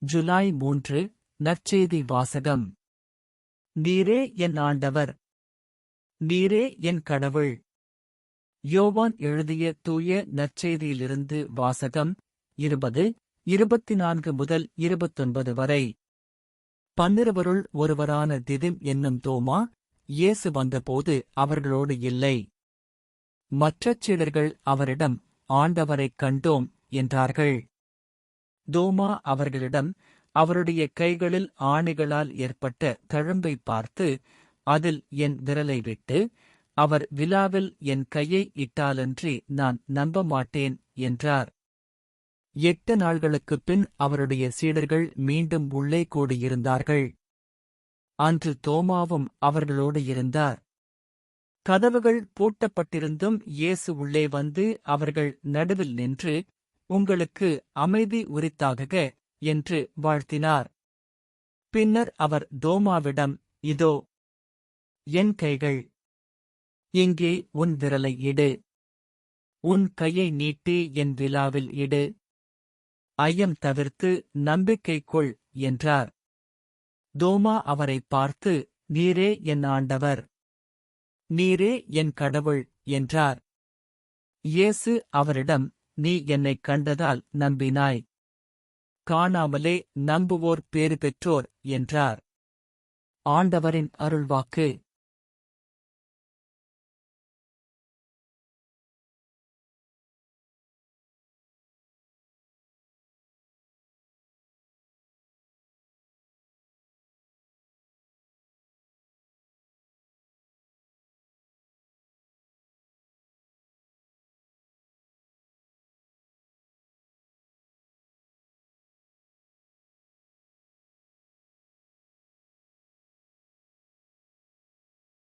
ஜூலை மூன்று நற்செய்தி வாசகம். நீரே என் ஆண்டவர். நீரே என் கடவுள். யோவான் எழுதிய தூய நற்செய்தியிலிருந்து வாசகம் இருபது இருபத்தி நான்கு முதல் இருபத்தொன்பது வரை. பன்னிருவருள் ஒருவரான திதிம் என்னும் தோமா இயேசு வந்தபோது அவர்களோடு இல்லை. மற்றச் சீடர்கள் அவரிடம் ஆண்டவரைக் கண்டோம் என்றார்கள். தோமா அவர்களிடம் அவருடைய கைகளில் ஆணிகளால் ஏற்பட்ட தழும்பை பார்த்து அதில் என் விரலை விட்டு அவர் விழாவில் என் கையை இட்டாலன்றி நான் நம்ப மாட்டேன் என்றார். எட்டு நாள்களுக்குப் பின் அவருடைய சீடர்கள் மீண்டும் உள்ளே கூடியிருந்தார்கள். அன்று தோமாவும் அவர்களோடு இருந்தார். கதவுகள் பூட்டப்பட்டிருந்தும் இயேசு உள்ளே வந்து அவர்கள் நடுவில் நின்று உங்களுக்கு அமைதி உரித்தாகுக என்று வாழ்த்தினார். பின்னர் அவர் தோமாவிடம் இதோ என் கைகள் இங்கே உன் விரலை இடு. உன் கையை நீட்டி என் விழாவில் இடு. ஐயம் தவிர்த்து நம்பிக்கை கொள் என்றார். தோமா அவரைப் பார்த்து நீரே என் ஆண்டவர். நீரே என் கடவுள் என்றார். இயேசு அவரிடம் நீ என்னைக் கண்டதால் நம்பினாய். காணாமலே நம்புவோர் பேறு பெற்றோர் என்றார். ஆண்டவரின் அருள்வாக்கு.